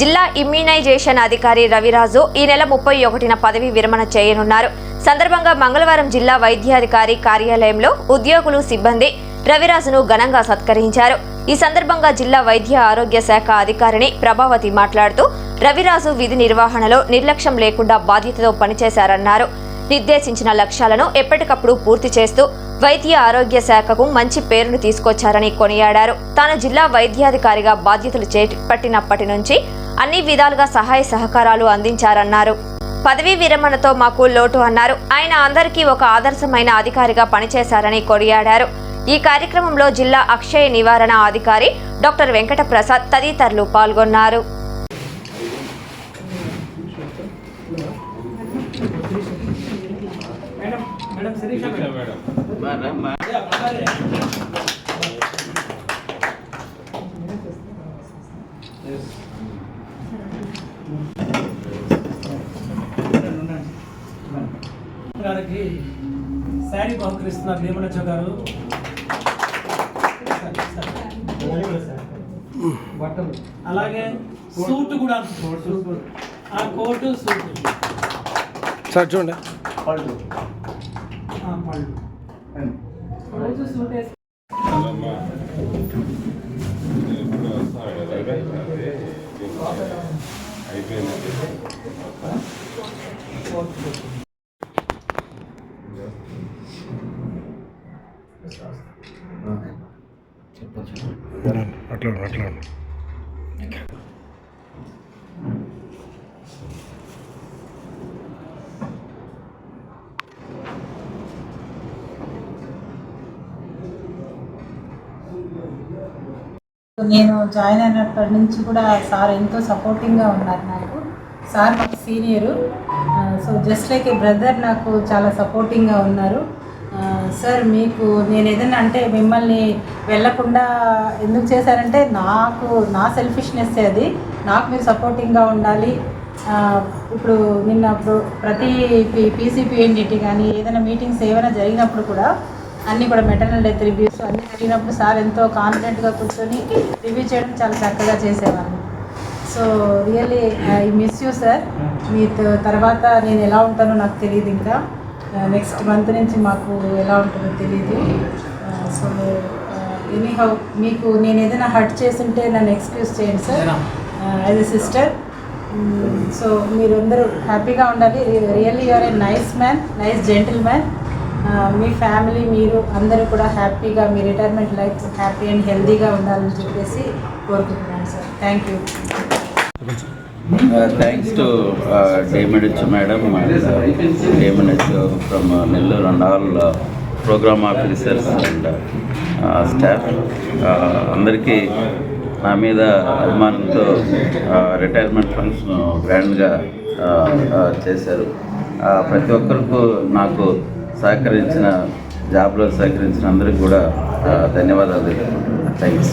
జిల్లా ఇమ్యూనైజేషన్ అధికారి రవిరాజు ఈ నెల ముప్పై ఒకటిన పదవి విరమణ చేయనున్నారు. సందర్భంగా మంగళవారం జిల్లా వైద్యాధికారి కార్యాలయంలో ఉద్యోగులు సిబ్బంది రవిరాజును ఘనంగా సత్కరించారు. ఈ సందర్భంగా జిల్లా వైద్య ఆరోగ్య శాఖ అధికారిని ప్రభావతి మాట్లాడుతూ రవిరాజు విధి నిర్వహణలో నిర్లక్ష్యం లేకుండా బాధ్యతతో పనిచేశారన్నారు. నిర్దేశించిన లక్ష్యాలను ఎప్పటికప్పుడు పూర్తి చేస్తూ వైద్య ఆరోగ్య శాఖకు మంచి పేరును తీసుకొచ్చారని కొనియాడారు. తాను జిల్లా వైద్యాధికారిగా బాధ్యతలు చేపట్టినప్పటి నుంచి అన్ని విధాలుగా సహాయ సహకారాలు అందించారన్నారు. పదవీ విరమణతో మాకు లోటు అన్నారు. ఆయన అందరికీ ఒక ఆదర్శమైన అధికారిగా పనిచేశారని కొనియాడారు. ఈ కార్యక్రమంలో జిల్లా అక్షయ నివారణ అధికారి డాక్టర్ వెంకట ప్రసాద్ తదితరులు పాల్గొన్నారు. Madam Sirisha madam. గారికి శారీ బహుకరిస్తున్నారు భీమనచ్చ గారు. బట్టలు అలాగే సూట్ కూడా ఆ కోటు సూట్. సార్ చూడండి. ఆ, పళ్ళు. రోజు సూట్ వేసి అట్లా అట్లా నేను జాయిన్ అయినప్పటి నుంచి కూడా సార్ ఎంతో సపోర్టింగ్గా ఉన్నారు నాకు. సార్ మాకు senior. So just like a brother నాకు చాలా సపోర్టింగ్గా ఉన్నారు. సార్ మీకు నేను ఏదైనా అంటే మిమ్మల్ని వెళ్ళకుండా ఎందుకు చేశారంటే నాకు నా సెల్ఫిష్నెస్ అది. నాకు మీరు సపోర్టింగ్గా ఉండాలి. ఇప్పుడు నిన్న ఇప్పుడు ప్రతి పీసీపీఎన్డిటీ కానీ ఏదైనా మీటింగ్స్ ఏమైనా జరిగినప్పుడు కూడా అన్నీ కూడా మెటర్నల్ డెత్ రివ్యూస్ అన్నీ జరిగినప్పుడు సార్ ఎంతో కాన్ఫిడెంట్గా కూర్చొని రివ్యూ చేయడం చాలా చక్కగా చేసేవాళ్ళు so really I miss you sir మీ తర్వాత నేను ఎలా ఉంటానో నాకు తెలియదు ఇంకా. నెక్స్ట్ మంత్ నుంచి మాకు ఎలా ఉంటుందో తెలియదు. సో ఎనీహౌ మీకు నేను ఏదైనా హర్ట్ చేస్తుంటే నన్ను ఎక్స్క్యూజ్ చేయండి sir as a sister so మీరందరూ హ్యాపీగా ఉండాలి. Really you are a nice man nice gentleman me family మీరు అందరూ కూడా హ్యాపీగా మీ రిటైర్మెంట్ లైఫ్ హ్యాపీ అండ్ హెల్తీగా ఉండాలని చెప్పేసి కోరుకుంటున్నాను sir thank you thanks to డేమిడిచ్ madam and డేమిడిచ్ from Nellore and all programme officers and staff అందరికీ నా మీద అభిమానంతో రిటైర్మెంట్ ఫండ్స్ గ్రాండ్గా చేశారు. ప్రతి ఒక్కరికి నాకు సహకరించిన జాబ్లో సహకరించిన అందరికి కూడా uh, ధన్యవాదాలు థ్యాంక్స్